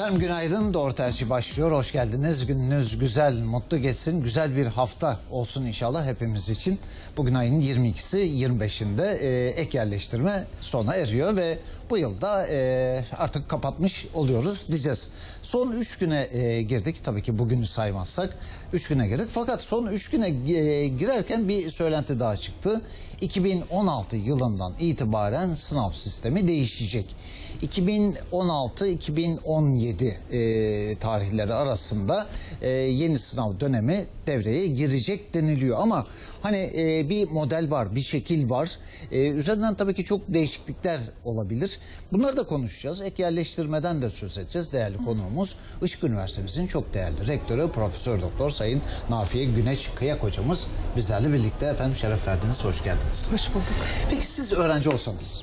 Efendim günaydın. Doğru tercih başlıyor. Hoş geldiniz. Gününüz güzel, mutlu geçsin. Güzel bir hafta olsun inşallah hepimiz için. Bugün ayın 22'si, 25'inde e, ek yerleştirme sona eriyor ve bu yılda e, artık kapatmış oluyoruz diyeceğiz. Son 3 güne e, girdik. Tabii ki bugünü saymazsak 3 güne girdik. Fakat son 3 güne e, girerken bir söylenti daha çıktı. 2016 yılından itibaren sınav sistemi değişecek. 2016-2017 e, tarihleri arasında e, yeni sınav dönemi devreye girecek deniliyor. Ama hani e, bir model var, bir şekil var. E, üzerinden tabii ki çok değişiklikler olabilir. Bunları da konuşacağız. Ek yerleştirmeden de söz edeceğiz. Değerli konuğumuz Işık Üniversitemizin çok değerli rektörü Profesör Doktor Sayın Nafiye Güneş Kıyak hocamız bizlerle birlikte efendim şeref verdiniz. Hoş geldiniz. Hoş bulduk. Peki siz öğrenci olsanız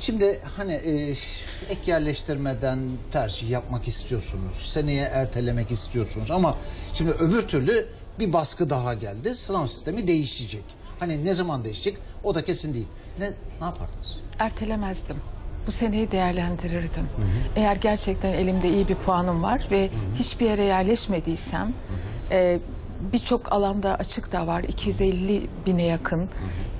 Şimdi hani e, ek yerleştirmeden tercih yapmak istiyorsunuz. Seneye ertelemek istiyorsunuz ama şimdi öbür türlü bir baskı daha geldi. Sınav sistemi değişecek. Hani ne zaman değişecek o da kesin değil. Ne ne yapardınız? Ertelemezdim. Bu seneyi değerlendirirdim. Eğer gerçekten elimde iyi bir puanım var ve hiçbir yere yerleşmediysem e, birçok alanda açık da var. 250 bine yakın.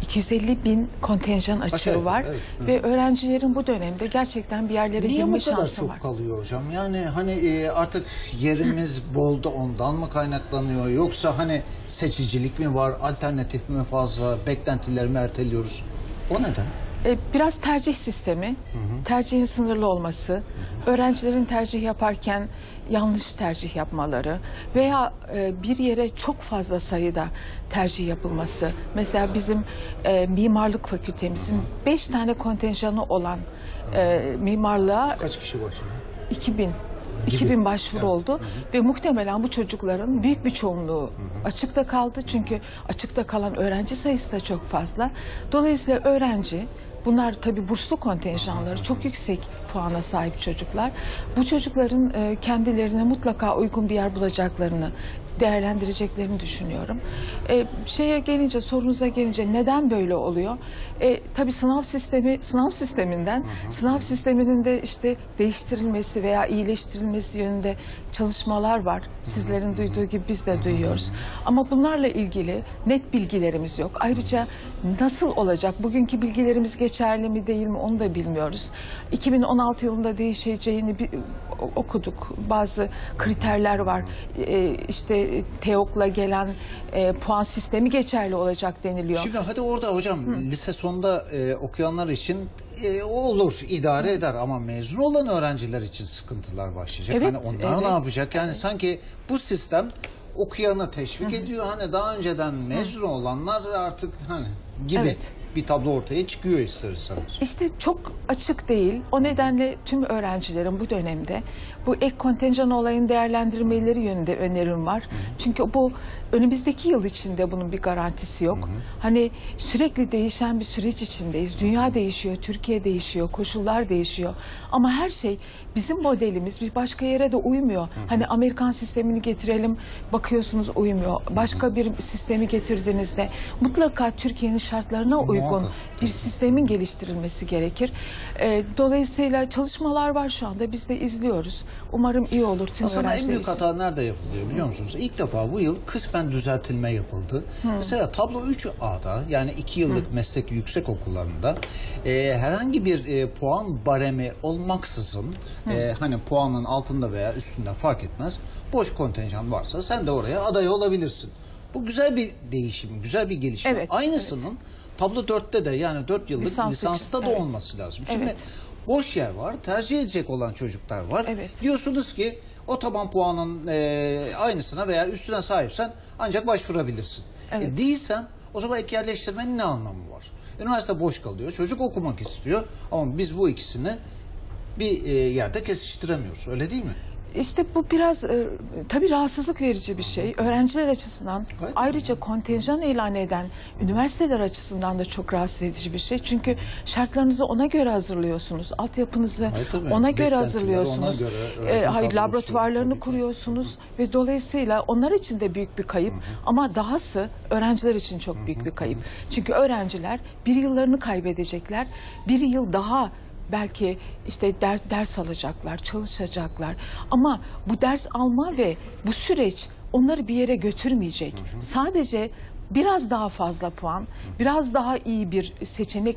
250 bin kontenjan açığı Aşağı, var evet. ve öğrencilerin bu dönemde gerçekten bir yerlere Niye girme bu kadar şansı çok var. kalıyor hocam? Yani hani e, artık yerimiz bolda ondan mı kaynaklanıyor? Yoksa hani seçicilik mi var? Alternatif mi fazla? Beklentileri mi erteliyoruz? O neden? E, biraz tercih sistemi, tercihin sınırlı olması, öğrencilerin tercih yaparken yanlış tercih yapmaları veya e, bir yere çok fazla sayıda tercih yapılması. Mesela bizim e, mimarlık fakültemizin beş tane kontenjanı olan e, mimarlığa Kaç kişi başlıyor? 2000 2000 başvuru oldu ve muhtemelen bu çocukların büyük bir çoğunluğu açıkta kaldı. Çünkü açıkta kalan öğrenci sayısı da çok fazla. Dolayısıyla öğrenci Bunlar tabii burslu kontenjanları çok yüksek puana sahip çocuklar. Bu çocukların e, kendilerine mutlaka uygun bir yer bulacaklarını değerlendireceklerini düşünüyorum. E, şeye gelince sorunuza gelince neden böyle oluyor? E, tabii sınav sistemi sınav sisteminden sınav sisteminin de işte değiştirilmesi veya iyileştirilmesi yönünde çalışmalar var. Sizlerin duyduğu gibi biz de duyuyoruz. Ama bunlarla ilgili net bilgilerimiz yok. Ayrıca nasıl olacak? Bugünkü bilgilerimiz geçerli mi değil mi onu da bilmiyoruz. 2016 yılında değişeceğini bir, okuduk. Bazı kriterler var. E, işte TEOK'la gelen e, puan sistemi geçerli olacak deniliyor. Şimdi hadi orada hocam lise sonunda e, okuyanlar için e, olur idare eder ama mezun olan öğrenciler için sıkıntılar başlayacak. Evet, hani onlar evet. ne yapacak? Yani sanki bu sistem okuyanı teşvik ediyor. Hani daha önceden mezun olanlar artık hani gibi Evet. Bir tablo ortaya çıkıyor isterseniz. İşte çok açık değil. O nedenle tüm öğrencilerin bu dönemde bu ek kontenjan olayını değerlendirmeleri yönünde önerim var. Çünkü bu önümüzdeki yıl içinde bunun bir garantisi yok. Hani sürekli değişen bir süreç içindeyiz. Dünya değişiyor, Türkiye değişiyor, koşullar değişiyor. Ama her şey bizim modelimiz bir başka yere de uymuyor. Hani Amerikan sistemini getirelim, bakıyorsunuz uymuyor. Başka bir sistemi getirdiğinizde mutlaka Türkiye'nin şartlarına uygun bir sistemin geliştirilmesi gerekir. Ee, dolayısıyla çalışmalar var şu anda. Biz de izliyoruz. Umarım iyi olur tüm Aslında en büyük hata nerede yapılıyor biliyor musunuz? İlk defa bu yıl kısmen düzeltilme yapıldı. Mesela tablo 3A'da yani 2 yıllık meslek yüksek okullarında e, herhangi bir e, puan baremi olmaksızın e, hani puanın altında veya üstünde fark etmez. Boş kontenjan varsa sen de oraya aday olabilirsin. Bu güzel bir değişim, güzel bir gelişme. Evet, Aynısının tablo 4'te de yani 4 yıllık Lisans için, lisansta da evet. olması lazım. Şimdi Evet. Boş yer var, tercih edecek olan çocuklar var. Evet. Diyorsunuz ki o taban puanın e, aynısına veya üstüne sahipsen ancak başvurabilirsin. Evet. E, değilsen o zaman ek yerleştirmenin ne anlamı var? Üniversite boş kalıyor, çocuk okumak istiyor ama biz bu ikisini bir e, yerde kesiştiremiyoruz. Öyle değil mi? İşte bu biraz e, tabii rahatsızlık verici bir şey. Öğrenciler açısından Gayet ayrıca kontenjan ilan eden üniversiteler açısından da çok rahatsız edici bir şey. Çünkü şartlarınızı ona göre hazırlıyorsunuz. Altyapınızı tabii. ona göre hazırlıyorsunuz. ona göre, E, hayır laboratuvarlarını tabii kuruyorsunuz ve dolayısıyla onlar için de büyük bir kayıp. Ama dahası öğrenciler için çok büyük bir kayıp. Çünkü öğrenciler bir yıllarını kaybedecekler. Bir yıl daha belki işte ders, ders alacaklar, çalışacaklar. Ama bu ders alma ve bu süreç onları bir yere götürmeyecek. Sadece biraz daha fazla puan, biraz daha iyi bir seçenek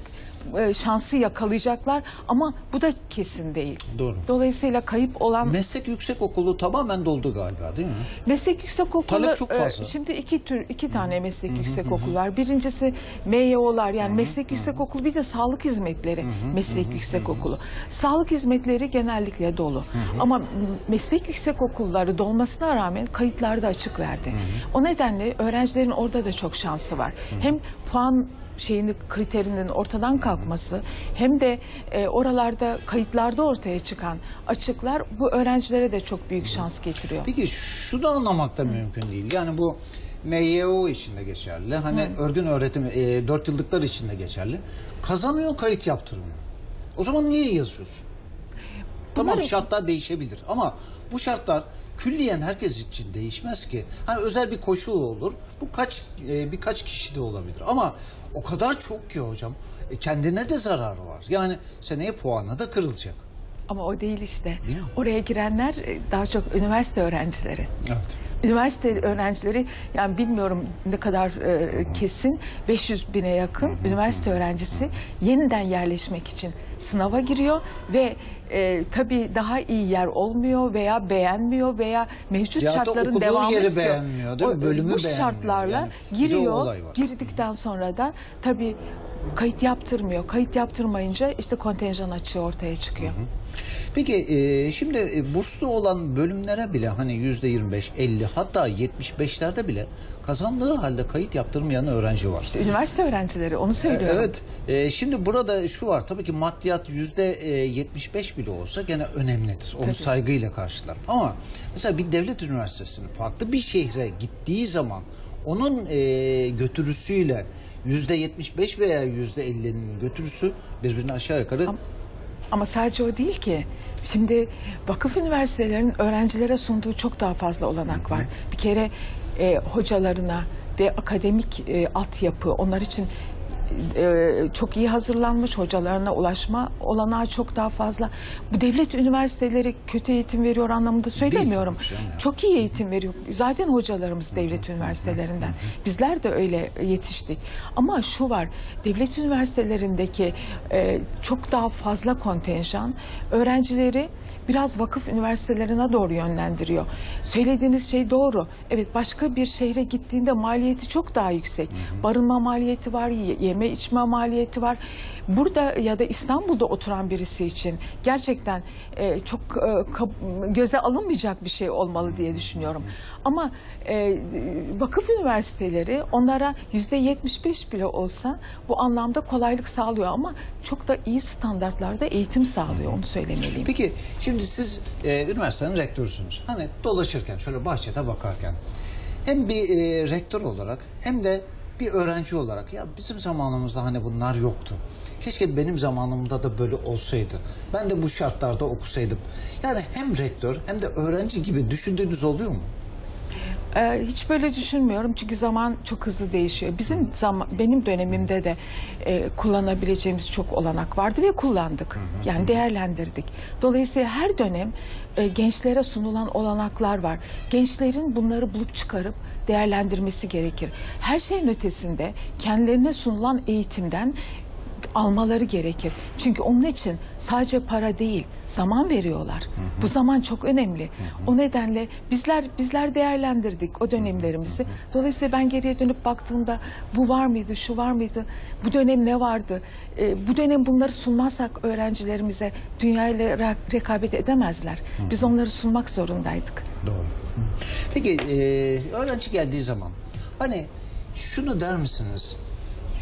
e, şansı yakalayacaklar ama bu da kesin değil. Doğru. Dolayısıyla kayıp olan Meslek yüksekokulu tamamen doldu galiba değil mi? Meslek yüksekokulu Talep çok fazla. e, şimdi iki tür iki tane meslek yüksekokulu var. Birincisi MYO'lar yani meslek yüksekokulu bir de sağlık hizmetleri meslek yüksekokulu. Sağlık hizmetleri genellikle dolu. Ama meslek yüksekokulları dolmasına rağmen kayıtlarda açık verdi. O nedenle öğrencilerin orada da çok şansı var. Hem puan şeyini kriterinin ortadan kalkması hem de e, oralarda kayıtlarda ortaya çıkan açıklar bu öğrencilere de çok büyük şans getiriyor. Peki şu da anlamak da mümkün değil. Yani bu MYO için de geçerli. Hani örgün öğretim e, 4 yıllıklar için de geçerli. Kazanıyor kayıt yaptırmıyor. O zaman niye yazıyorsun? Tamam şartlar değişebilir ama bu şartlar külliyen herkes için değişmez ki. Hani özel bir koşul olur. Bu kaç e, birkaç kişi de olabilir ama o kadar çok ki hocam. E, kendine de zararı var. Yani seneye puanı da kırılacak. Ama o değil işte. Değil mi? Oraya girenler e, daha çok üniversite öğrencileri. Evet. Üniversite öğrencileri yani bilmiyorum ne kadar e, kesin 500 bine yakın üniversite öğrencisi yeniden yerleşmek için sınava giriyor ve e, tabii daha iyi yer olmuyor veya beğenmiyor veya mevcut Ya da şartların okuduğu devamı yeri istiyor. beğenmiyor, değil mi? O- Bölümü Bu beğenmiyor. şartlarla Yani bir de o giriyor. olay var. Girdikten sonra da tabii kayıt yaptırmıyor. Kayıt yaptırmayınca işte kontenjan açığı ortaya çıkıyor. Peki e, şimdi e, burslu olan bölümlere bile hani yüzde 25, 50 hatta 75'lerde bile kazandığı halde kayıt yaptırmayan öğrenci var. İşte üniversite öğrencileri onu E, söylüyorum. Evet. E, şimdi burada şu var. Tabii ki maddiyat yüzde e, 75 bile olsa gene önemlidir. Onu Tabii. saygıyla karşılar. Ama mesela bir devlet üniversitesinin farklı bir şehre gittiği zaman onun e, götürüsüyle yüzde 75 veya yüzde 50'nin götürüsü birbirine aşağı yukarı Ama sadece o değil ki. Şimdi vakıf üniversitelerinin öğrencilere sunduğu çok daha fazla olanak var. Bir kere e, hocalarına ve akademik e, altyapı onlar için e, çok iyi hazırlanmış hocalarına ulaşma olanağı çok daha fazla. Bu devlet üniversiteleri kötü eğitim veriyor anlamında söylemiyorum. Çok iyi eğitim veriyor. Zaten hocalarımız devlet üniversitelerinden. Bizler de öyle yetiştik. Ama şu var, devlet üniversitelerindeki e, çok daha fazla kontenjan öğrencileri biraz vakıf üniversitelerine doğru yönlendiriyor. Söylediğiniz şey doğru. Evet başka bir şehre gittiğinde maliyeti çok daha yüksek. Barınma maliyeti var, ye- yeme içme maliyeti var. Burada ya da İstanbul'da oturan birisi için gerçekten e, çok e, göze alınmayacak bir şey olmalı diye düşünüyorum. Ama e, vakıf üniversiteleri onlara yüzde 75 bile olsa bu anlamda kolaylık sağlıyor ama çok da iyi standartlarda eğitim sağlıyor onu söylemeliyim. Peki şimdi siz e, üniversitenin rektörüsünüz. Hani dolaşırken şöyle bahçede bakarken hem bir e, rektör olarak hem de bir öğrenci olarak ya bizim zamanımızda hani bunlar yoktu. Keşke benim zamanımda da böyle olsaydı. Ben de bu şartlarda okusaydım. Yani hem rektör hem de öğrenci gibi düşündüğünüz oluyor mu? Ee, hiç böyle düşünmüyorum çünkü zaman çok hızlı değişiyor. Bizim zaman benim dönemimde de e, kullanabileceğimiz çok olanak vardı ve kullandık. Yani değerlendirdik. Dolayısıyla her dönem e, gençlere sunulan olanaklar var. Gençlerin bunları bulup çıkarıp değerlendirmesi gerekir. Her şeyin ötesinde kendilerine sunulan eğitimden almaları gerekir. Çünkü onun için sadece para değil, zaman veriyorlar. Bu zaman çok önemli. O nedenle bizler bizler değerlendirdik o dönemlerimizi. Dolayısıyla ben geriye dönüp baktığımda bu var mıydı, şu var mıydı? Bu dönem ne vardı? Ee, bu dönem bunları sunmazsak öğrencilerimize dünyayla re- rekabet edemezler. Biz onları sunmak zorundaydık. Doğru. Peki e, öğrenci geldiği zaman hani şunu der misiniz?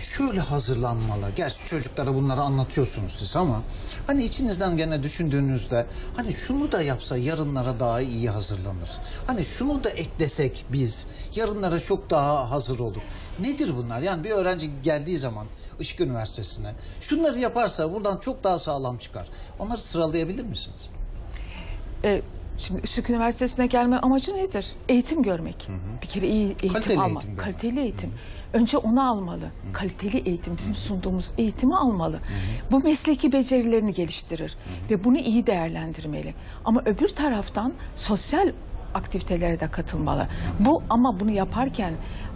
Şöyle hazırlanmalı. Gerçi çocuklara bunları anlatıyorsunuz siz ama hani içinizden gene düşündüğünüzde hani şunu da yapsa yarınlara daha iyi hazırlanır. Hani şunu da eklesek biz yarınlara çok daha hazır olur. Nedir bunlar? Yani bir öğrenci geldiği zaman Işık Üniversitesi'ne şunları yaparsa buradan çok daha sağlam çıkar. Onları sıralayabilir misiniz? E, Şimdi Işık Üniversitesi'ne gelme amacı nedir? Eğitim görmek. Bir kere iyi eğitim Kaliteli eğitim görmek. Kaliteli eğitim. Önce onu almalı. Kaliteli eğitim, bizim sunduğumuz eğitimi almalı. Bu mesleki becerilerini geliştirir ve bunu iyi değerlendirmeli. Ama öbür taraftan sosyal aktivitelere de katılmalı. Bu ama bunu yaparken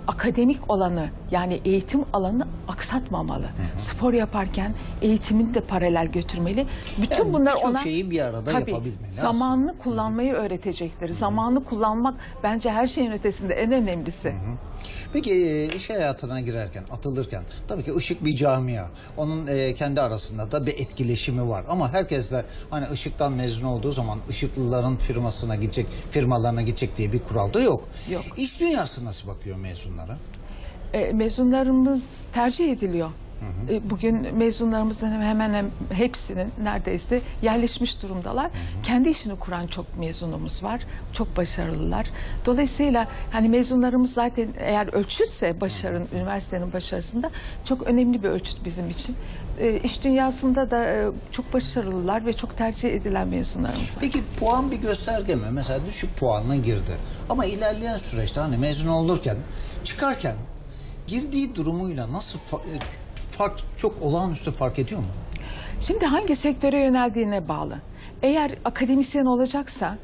akademik olanı yani eğitim alanını aksatmamalı. Spor yaparken eğitimini de paralel götürmeli. Bütün Yani bunlar ona şeyi bir arada Tabii, yapabilmeli Zamanını kullanmayı öğretecektir. Zamanını kullanmak bence her şeyin ötesinde en önemlisi. Peki e, iş hayatına girerken, atılırken tabii ki ışık bir camia. Onun e, kendi arasında da bir etkileşimi var. Ama herkes de hani ışıktan mezun olduğu zaman ışıklıların firmasına gidecek, firmalarına gidecek diye bir kural da yok. Yok. İş dünyası nasıl bakıyor mezunlara? E, mezunlarımız tercih ediliyor. E, Bugün mezunlarımızın hemen hemen hepsinin neredeyse yerleşmiş durumdalar. Kendi işini kuran çok mezunumuz var. Çok başarılılar. Dolayısıyla hani mezunlarımız zaten eğer ölçütse başarının, üniversitenin başarısında çok önemli bir ölçüt bizim için. E, İş dünyasında da e, çok başarılılar ve çok tercih edilen mezunlarımız var. Peki puan bir gösterge mi? Mesela düşük puanla girdi. Ama ilerleyen süreçte hani mezun olurken, çıkarken girdiği durumuyla nasıl e, fark çok olağanüstü fark ediyor mu? Şimdi hangi sektöre yöneldiğine bağlı. Eğer akademisyen olacaksa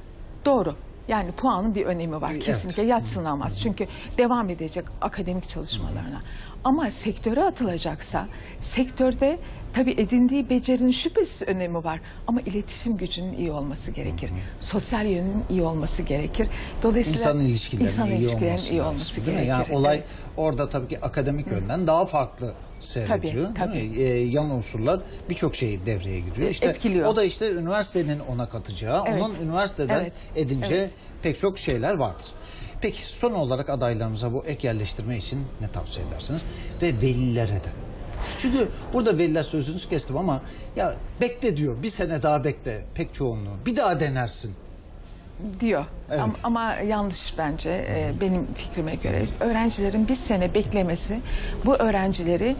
doğru. Yani puanın bir önemi var. Evet. Kesinlikle yatsınamaz. Çünkü devam edecek akademik çalışmalarına. Ama sektöre atılacaksa sektörde tabii edindiği becerinin şüphesiz önemi var. Ama iletişim gücünün iyi olması gerekir. Sosyal yönünün iyi olması gerekir. Dolayısıyla İnsan ilişkilerinin, insan iyi, ilişkilerinin olması, iyi olması gerekir. Yani olay Evet. orada tabii ki akademik yönden daha farklı seyrediyor. Tabii, değil mi? Ee, yan unsurlar birçok şey devreye giriyor. İşte Etkiliyor. O da işte üniversitenin ona katacağı, Evet. onun üniversiteden Evet. edince Evet. pek çok şeyler vardır. Peki son olarak adaylarımıza bu ek yerleştirme için ne tavsiye edersiniz? Ve velilere de. Çünkü burada veliler sözünüzü kestim ama ya bekle diyor bir sene daha bekle pek çoğunluğu bir daha denersin. diyor. Evet. Ama, ama yanlış bence e, benim fikrime göre. Öğrencilerin bir sene beklemesi bu öğrencileri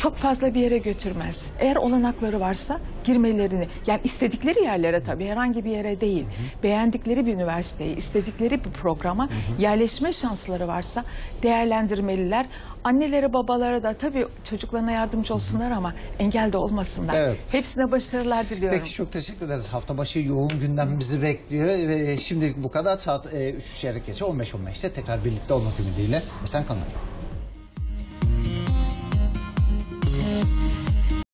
çok fazla bir yere götürmez. Eğer olanakları varsa girmelerini yani istedikleri yerlere tabii herhangi bir yere değil. Beğendikleri bir üniversiteyi, istedikleri bir programa yerleşme şansları varsa değerlendirmeliler. Annelere babalara da tabii çocuklarına yardımcı olsunlar ama engel de olmasınlar. Evet. Hepsine başarılar diliyorum. Peki çok teşekkür ederiz. Hafta başı yoğun gündem bizi bekliyor ve şimdilik bu kadar. Saat e, 3 çeyrek geçe 15-15'te tekrar birlikte olmak ümidiyle. Esen kalın.